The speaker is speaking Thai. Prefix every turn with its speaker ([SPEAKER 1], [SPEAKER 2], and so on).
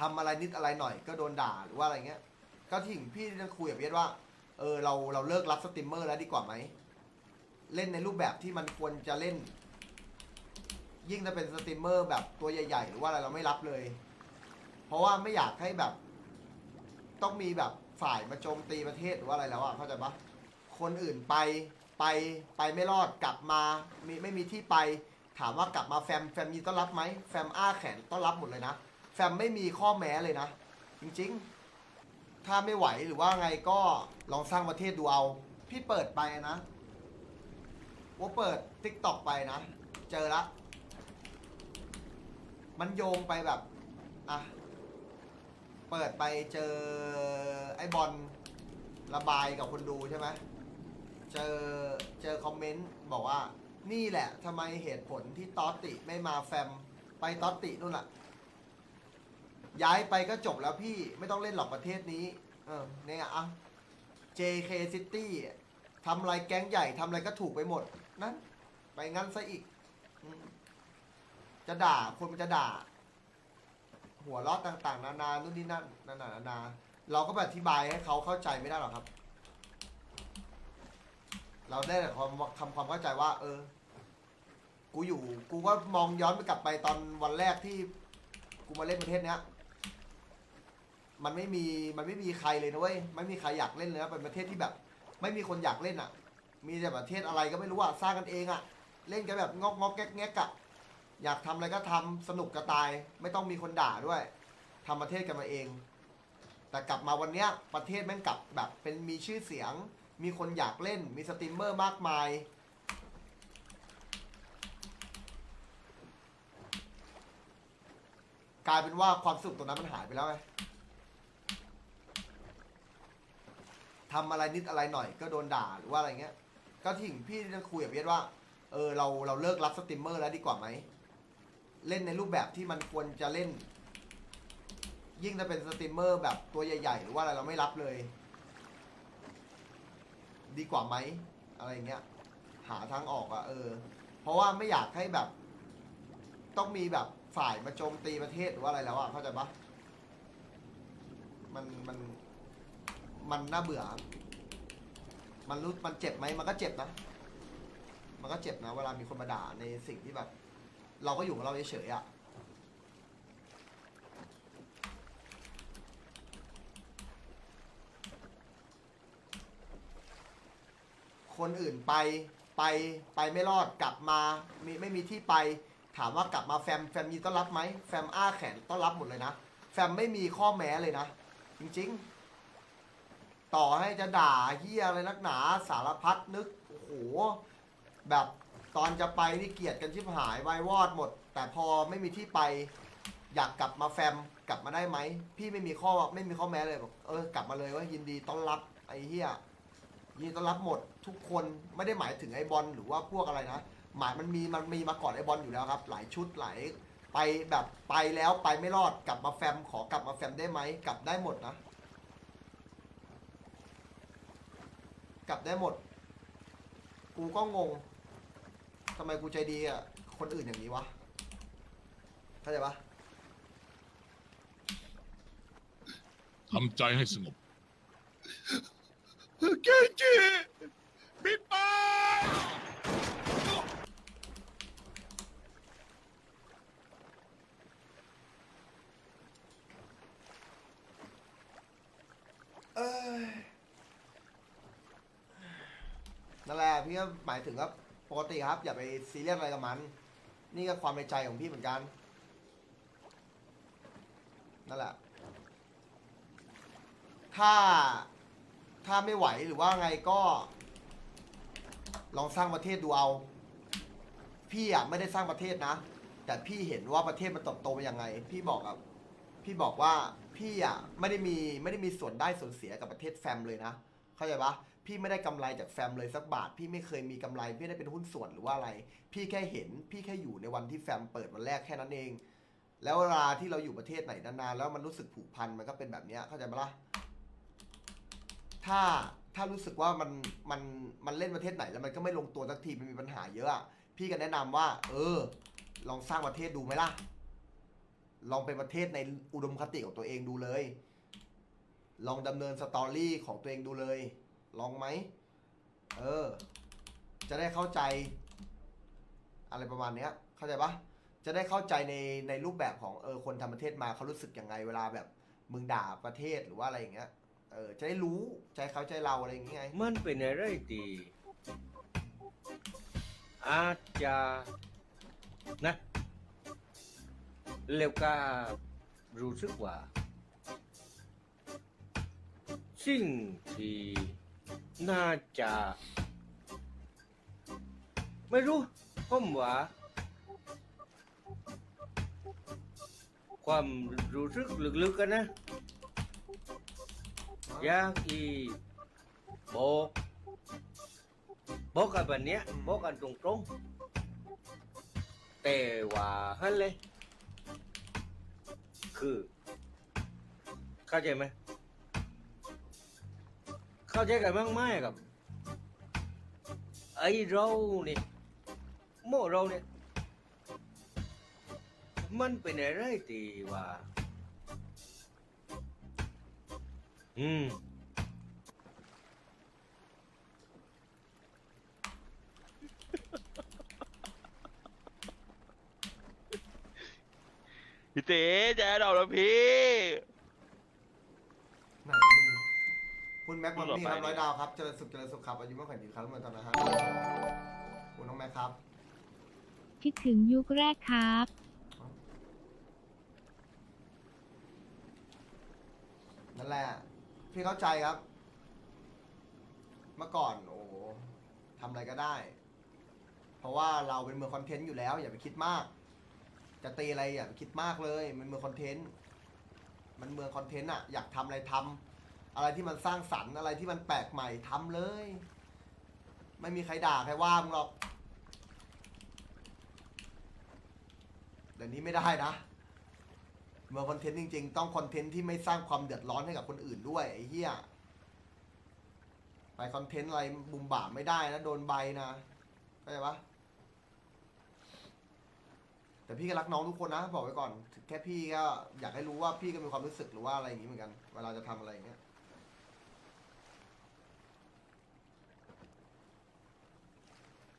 [SPEAKER 1] ทำอะไรนิดอะไรหน่อยก็โดนด่าหรือว่าอะไรเงี้ย ก็ถึงพี่จะคุยกับเบียว่า เออเราเราเลิกรับสตรีมเมอร์แล้วดีกว่าไหม เล่นในรูปแบบที่มันควรจะเล่น ยิ่งถ้าเป็นสตรีมเมอร์แบบตัวใหญ่ ๆ หรือว่าอะไรเราไม่รับเลย เพราะว่าไม่อยากให้แบบ ต้องมีแบบฝ่ายมาโจมตีประเทศหรือว่าอะไรแล้วอะเข้าใจปะคนอื่นไปไปไปไม่รอดกลับมามีไม่มีที่ไป ถามว่ากลับมาแฟมแฟมมีต้อนรับไหมแฟมอ้าแขนต้อนรับหมดเลยนะ แฟมไม่มีข้อแม้เลยนะ จริงๆ ถ้าไม่ไหวหรือว่าไงก็ลองสร้างประเทศดูเอา พี่เปิดไปนะว่าเปิดทิกตอกไปนะ เจอละ มันโยงไปแบบอะเปิดไปเจอไอ้บอลระบายกับคนดูใช่ไหมเจอเจอคอมเมนต์บอกว่า นี่แหละทำไมเหตุผลที่ตอตติไม่มาแฟม ไปตอตตินู่นล่ะ ย้ายไปก็จบแล้วพี่ไม่ต้องเล่นหรอกประเทศนี้ เออเนี่ยอะ JK City ทำอะไรแก๊งใหญ่ทำอะไรก็ถูกไปหมด นั่น ไปงั้นซะอีก จะด่าคนมันจะด่า หัวเราะต่างๆ นานานู่นนี่นั่นนานานานาเราก็อธิบายให้เขาเข้าใจไม่ได้หรอกครับ เราได้แต่ความทำความเข้าใจว่า เออ กูอยู่ กูก็มองย้อนไปกลับไปตอนวันแรกที่กูมาเล่นประเทศเนี้ย มันไม่มีมันไม่มีใครเลยนะเว้ยไม่มีใครอยากเล่นเลยนะเป็นประเทศที่แบบ ไม่มีคนอยากเล่นอะ มีแต่ประเทศอะไรก็ไม่รู้อะสร้างกันเองอะ เล่นกันแบบงอกงอกแก๊กแก๊กอะอยากทำอะไรก็ทำสนุกกระตาย ไม่ต้องมีคนด่าด้วยทำประเทศกันมาเอง แต่กลับมาวันเนี้ยประเทศแม่งกลับแบบเป็นมีชื่อเสียง มีคนอยากเล่น มีสตรีมเมอร์มากมายกลายเป็นว่าความสุขตรงนั้นมันหายไปแล้วไง ทำอะไรนิดอะไรหน่อยก็โดนด่าหรือว่าอะไรเงี้ย ก็ถึงพี่จะคุยกับเบียว่า เออเราเราเลิกรับสตรีมเมอร์แล้วดีกว่าไหม เล่นในรูปแบบที่มันควรจะเล่น ยิ่งถ้าเป็นสตรีมเมอร์แบบตัวใหญ่ ๆ หรือว่าอะไรเราไม่รับเลย ดีกว่าไหมอะไรเงี้ย หาทางออกอะเออ เพราะว่าไม่อยากให้แบบ ต้องมีแบบฝ่ายมาโจมตีประเทศหรือว่าอะไรแล้วอะเข้าใจปะมันมัน มันน่าเบื่อ มันรู้มันเจ็บไหมมันก็เจ็บนะ มันก็เจ็บนะ เวลามีคนมาด่าในสิ่งที่แบบ เราก็อยู่ของเราเฉยๆอะคนอื่นไปไปไปไม่รอดกลับมามีไม่มีที่ไป ถามว่ากลับมาแฟมแฟมมีต้อนรับไหมแฟมอ้าแขนต้อนรับหมดเลยนะ แฟมไม่มีข้อแม้เลยนะ จริง ๆ ต่อให้จะด่าเฮียอะไรนักหนาสารพัดนึกโอ้โหแบบตอนจะไปนี่เกลียดกันชิบหายวายวอดหมด แต่พอไม่มีที่ไป อยากกลับมาแฟมกลับมาได้ไหมพี่ไม่มีข้อไม่มีข้อแม้เลยบอกเออกลับมาเลยว่ายินดีต้อนรับไอ้เฮียยินดีต้อนรับหมดทุกคนไม่ได้หมายถึงไอ้บอลหรือว่าพวกอะไรนะหมายมันมีมันมีมาก่อนไอ้บอลอยู่แล้วครับ หลายชุดหลายไปแบบไปแล้วไปไม่รอดกลับมาแฟมขอกลับมาแฟมได้ไหมกลับได้หมดนะ กลับได้หมด กูก็งงทำไมกูใจดีอะ คนอื่นอย่างนี้วะเข้าใจปะ
[SPEAKER 2] ทำใจให้สงบ
[SPEAKER 3] เกจิปิดปาก
[SPEAKER 1] เอ้ยนั่นแหละ พี่ก็หมายถึงว่าปกติครับ อย่าไปซีเรียสอะไรกับมัน นี่ก็ความในใจของพี่เหมือนกัน นั่นแหละ ถ้าถ้าไม่ไหวหรือว่าไงก็ ลองสร้างประเทศดูเอา พี่อะไม่ได้สร้างประเทศนะ แต่พี่เห็นว่าประเทศมันเติบโตมายังไง พี่บอกกับพี่บอกว่าพี่อะไม่ได้มีไม่ได้มีส่วนได้ส่วนเสียกับประเทศแฟมเลยนะ เข้าใจปะพี่ไม่ได้กำไรจากแฟมเลยสักบาท พี่ไม่เคยมีกำไรพี่ไม่ได้เป็นหุ้นส่วนหรือว่าอะไร พี่แค่เห็นพี่แค่อยู่ในวันที่แฟมเปิดวันแรกแค่นั้นเอง แล้วเวลาที่เราอยู่ประเทศไหนนานๆแล้วมันรู้สึกผูกพันมันก็เป็นแบบนี้เข้าใจปะล่ะถ้าถ้ารู้สึกว่ามันมันมันเล่นประเทศไหนแล้วมันก็ไม่ลงตัวสักทีมันมีปัญหาเยอะอะพี่ก็แนะนำว่า เออ ลองสร้างประเทศดูไหมล่ะ ลองเป็นประเทศในอุดมคติของตัวเองดูเลย ลองดำเนินสตอรี่ของตัวเองดูเลย ลองไหม เออ จะได้เข้าใจ อะไรประมาณเนี้ย เข้าใจปะจะได้เข้าใจในในรูปแบบของเออคนทำประเทศมาเขารู้สึกยังไงเวลาแบบ มึงด่าประเทศหรือว่าอะไรอย่างเงี้ย เออ จะได้รู้ใจเขาใจเราอะไรอย่างเงี้ยไง
[SPEAKER 4] มันเป็นอะไรที่อาจจะนะแล้วก็รู้สึกว่า สิ่งที่น่าจะ ไม่รู้ผมว่า ความรู้สึกลึกๆกันนะ อยากอีบอกบอกกันแบบเนี้ยบอกกันตรงๆ แต่ว่าฮันเลย คือ เข้าใจไหม เข้าใจกันบ้างไหมครับ ไอเราเนี่ยโมเราเนี่ย มันเป็นอะไรที่ว่า อืม
[SPEAKER 5] พี่เต๋แจดอกแล้วพี่
[SPEAKER 1] คุณแม็ก
[SPEAKER 5] มึ
[SPEAKER 1] มั
[SPEAKER 5] ง
[SPEAKER 1] ม
[SPEAKER 5] หลบ
[SPEAKER 1] มี่
[SPEAKER 5] ไป
[SPEAKER 1] ครับ
[SPEAKER 5] ดิ
[SPEAKER 1] ร้อยดาวครับเจริญสุขเจริญสุขครับอายุมากกว่ายืนครับทุกคนทำนะครับคุณน้องแม็กครับ
[SPEAKER 6] คิดถึงยุคแรกครับ
[SPEAKER 1] นั่นแหละ พี่เข้าใจครับ เมื่อก่อนโอ้โหทำอะไรก็ได้ เพราะว่าเราเป็นเมืองคอนเทนต์อยู่แล้ว อย่าไปคิดมาก จะตีอะไรอย่าไปคิดมากเลย มันเมืองคอนเทนต์มันเมืองคอนเทนต์อะอยากทำอะไรทำ อะไรที่มันสร้างสรรค์อะไรที่มันแปลกใหม่ทำเลย ไม่มีใครด่าใครว่ามึงหรอกเดี๋ยวนี้ไม่ได้นะ เมื่อคอนเทนต์จริง ๆ ต้องคอนเทนต์ที่ไม่สร้างความเดือดร้อนให้กับคนอื่นด้วยไอ้เหี้ยไปคอนเทนต์อะไรบุมบ่าไม่ได้นะโดนใบนะเข้าใจปะแต่พี่ก็รักน้องทุกคนนะบอกไว้ก่อน แค่พี่ก็อยากให้รู้ว่าพี่ก็มีความรู้สึกหรือว่าอะไรอย่างนี้เหมือนกัน เวลาจะทำอะไรอย่างเงี้ย